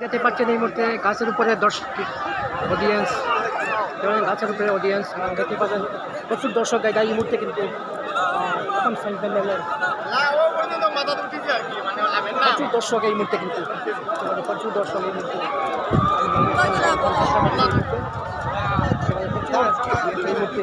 দেখতে পাচ্ছেন এই মুহূর্তে গাছের উপরে দর্শক অডিয়েন্স গাছের উপরে অডিয়েন্স দেখতে পাচ্ছেন, প্রচুর দর্শক এই মুহূর্তে কিন্তু প্রচুর দর্শক এই মুহূর্তে কিন্তু মানে প্রচুর দর্শক এই মুহূর্তে। এই মুহূর্তে।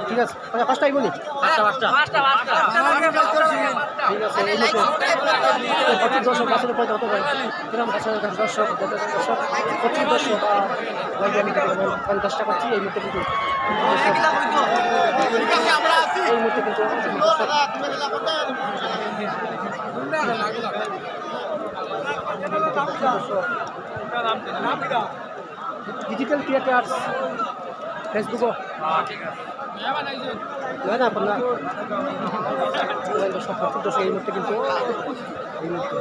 ঠিক আছে পাঁচটাই বলি ঠিক আছে এই মুহূর্তে প্রচুর দর্শক বল- পঞ্চাশটা করছি এই মুহূর্তে কিন্তু এই মুহূর্তে কিন্তু দর্শক ডিজিটাল থিয়েটার ফেসবুক না না আপনার প্রচুর দর্শক এই মুহূর্তে কিন্তু এই মুহূর্তে।